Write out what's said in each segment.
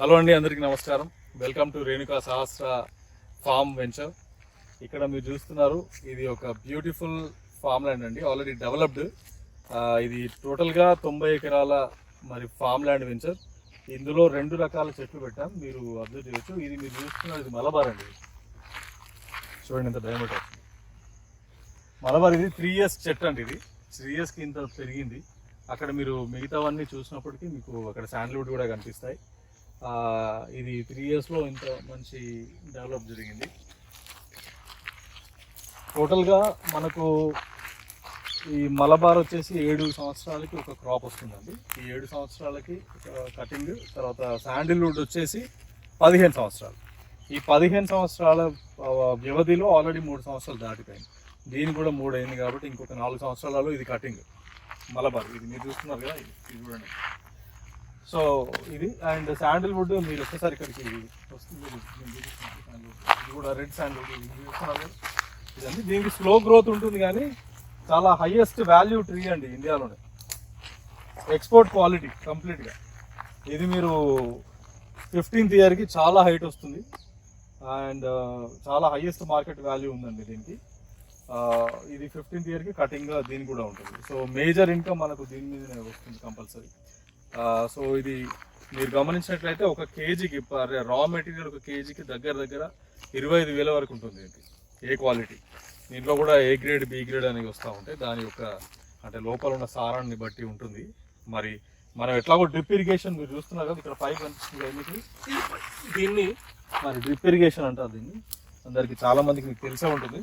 Hello అండి అందరికీ నమస్కారం. Welcome to Renuka Sahasra farm venture. ఇక్కడ మీరు చూస్తున్నారు ఇది ఒక బ్యూటిఫుల్ ఫామ్ ల్యాండ్ అండి ఆల్రెడీ డెవలప్డ్ ఇది టోటల్గా తొంభై ఎకరాల మరి ఫామ్ ల్యాండ్ వెంచర్. ఇందులో రెండు రకాల చెట్లు పెట్టాం మీరు అబ్జర్వ్ చేయొచ్చు. ఇది మీరు చూస్తున్నారు ఇది మలబార్ అండి. చూడండి ఎంత డయామీటర్ మలబార్ ఇది త్రీ ఇయర్స్ చెట్టు అండి ఇది. త్రీ ఇయర్స్కి ఇంత పెరిగింది. అక్కడ మీరు మిగతావన్నీ చూసినప్పటికీ మీకు అక్కడ శాండ్ల్వుడ్ కూడా కనిపిస్తాయి. ఇది త్రీ ఇయర్స్లో ఇంత మంచి డెవలప్ జరిగింది. టోటల్గా మనకు ఈ మలబార్ వచ్చేసి ఏడు సంవత్సరాలకి ఒక క్రాప్ వస్తుందండి. ఈ ఏడు సంవత్సరాలకి కటింగ్ తర్వాత శాండిల్వుడ్ వచ్చేసి పదిహేను సంవత్సరాలు. ఈ పదిహేను సంవత్సరాల వ్యవధిలో ఆల్రెడీ మూడు సంవత్సరాలు దాటిపోయింది. దీని కూడా మూడు అయింది కాబట్టి ఇంకొక నాలుగు సంవత్సరాలలో ఇది కటింగ్ మలబార్. ఇది మీరు చూస్తున్నారు కదా ఇది చూడండి. సో ఇది అండ్ శాండిల్వుడ్ మీరు ఒక్కసారి ఇక్కడికి వస్తుంది. ఇది కూడా రెడ్ శాండిల్వుడ్ ఇది చూస్తున్నారు. ఇదండి. దీనికి స్లో గ్రోత్ ఉంటుంది కానీ చాలా హైయెస్ట్ వాల్యూ ట్రీ అండి ఇండియాలోనే. ఎక్స్పోర్ట్ క్వాలిటీ కంప్లీట్గా. ఇది మీరు ఫిఫ్టీన్త్ ఇయర్కి చాలా హైట్ వస్తుంది. అండ్ చాలా హైయెస్ట్ మార్కెట్ వాల్యూ ఉందండి దీనికి. ఇది ఫిఫ్టీన్త్ ఇయర్కి కటింగ్ దీనికి కూడా ఉంటుంది. సో మేజర్ ఇన్కమ్ మనకు దీని మీదనే వస్తుంది కంపల్సరీ. సో ఇది మీరు గమనించినట్లయితే ఒక కేజీకి రా మెటీరియల్ ఒక కేజీకి దగ్గర దగ్గర ఇరవై ఐదు వేల వరకు ఉంటుంది ఇది. ఏ క్వాలిటీ? దీంట్లో కూడా ఏ గ్రేడ్ బి గ్రేడ్ అనేవి వస్తూ ఉంటాయి. దాని యొక్క అంటే లోపల ఉన్న సారాన్ని బట్టి ఉంటుంది. మరి మనం ఎట్లాగో డ్రిప్ ఇరిగేషన్ మీరు చూస్తున్నారు కదా ఇక్కడ పైప్ కనిపిస్తుంది మీకు. దీన్ని మరి డ్రిప్ ఇరిగేషన్ అంటారు దీన్ని. అందరికి చాలా మందికి మీకు తెలిసే ఉంటుంది.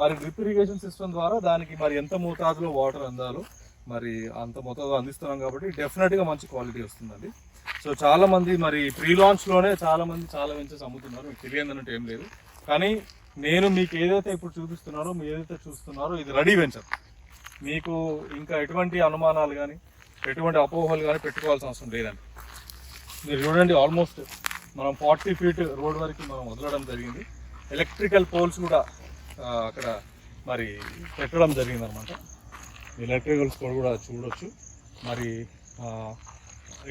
మరి డ్రిప్ ఇరిగేషన్ సిస్టమ్ ద్వారా దానికి మరి ఎంత మోతాదులో వాటర్ అందాలో మరి అంత మొత్తం అందిస్తున్నాం కాబట్టి డెఫినెట్గా మంచి క్వాలిటీ వస్తుందండి. సో చాలామంది మరి ప్రీ లాంచ్లోనే చాలామంది చాలా వెంచెస్ అమ్ముతున్నారు. మీకు తెలియదు అన్నట్టు ఏం లేదు. కానీ నేను మీకు ఏదైతే ఇప్పుడు చూపిస్తున్నారో మీరు ఏదైతే చూస్తున్నారో ఇది రెడీ వెంచర్ మీకు ఇంకా ఎటువంటి అనుమానాలు కానీ ఎటువంటి అపోహలు కానీ పెట్టుకోవాల్సిన అవసరం లేదండి. మీరు చూడండి ఆల్మోస్ట్ మనం ఫార్టీ ఫీట్ రోడ్ వరకు మనం వదలడం జరిగింది. ఎలక్ట్రికల్ పోల్స్ కూడా అక్కడ మరి పెట్టడం జరిగింది అనమాట ఎలక్ట్రికల్స్ కూడా చూడొచ్చు. మరి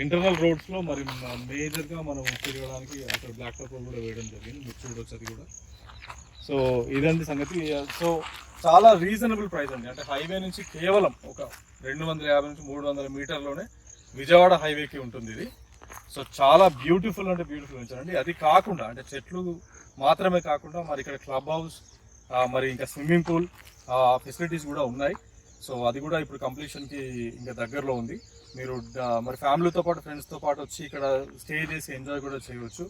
ఇంటర్నల్ రోడ్స్లో మరి మేజర్గా మనం తిరగడానికి అక్కడ బ్లాక్ టాప్ కూడా వేయడం జరిగింది. మీరు చూడొచ్చు అది కూడా. సో ఇదండి సంగతి. సో చాలా రీజనబుల్ ప్రైస్ అండి. అంటే హైవే నుంచి కేవలం ఒక రెండు వందల యాభై నుంచి మూడు వందల మీటర్లోనే విజయవాడ హైవేకి ఉంటుంది ఇది. సో చాలా బ్యూటిఫుల్ అంటే బ్యూటిఫుల్ ఉంచారండి అది కాకుండా అంటే చెట్లు మాత్రమే కాకుండా మరి ఇక్కడ క్లబ్ హౌస్ మరి ఇంకా స్విమ్మింగ్ పూల్ ఫెసిలిటీస్ కూడా ఉన్నాయి. సో అది కూడా ఇప్పుడు కంప్లీషన్కి ఇంకా దగ్గరలో ఉంది. మీరు మరి ఫ్యామిలీతో పాటు ఫ్రెండ్స్తో పాటు వచ్చి ఇక్కడ స్టే చేసి ఎంజాయ్ కూడా చేయవచ్చు.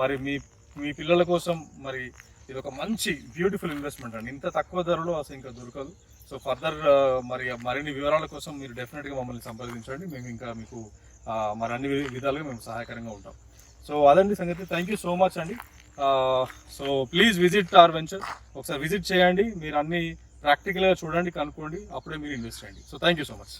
మరి మీ మీ పిల్లల కోసం మరి ఇది ఒక మంచి బ్యూటిఫుల్ ఇన్వెస్ట్మెంట్ అండి. ఇంత తక్కువ ధరలో అసలు ఇంకా దొరకదు. సో ఫర్దర్ మరి మరిన్ని వివరాల కోసం మీరు డెఫినెట్గా మమ్మల్ని సంప్రదించండి. మేము ఇంకా మీకు మరి అన్ని విధాలుగా మేము సహాయకరంగా ఉంటాం. సో అదండి సంగతి. థ్యాంక్ యూ సో మచ్ అండి. So please visit our venture ఒకసారి విజిట్ చేయండి. మీరు అన్ని ప్రాక్టికల్గా చూడండి కనుక్కోండి అప్పుడే మీరు ఇన్వెస్ట్ చేయండి. So thank you so much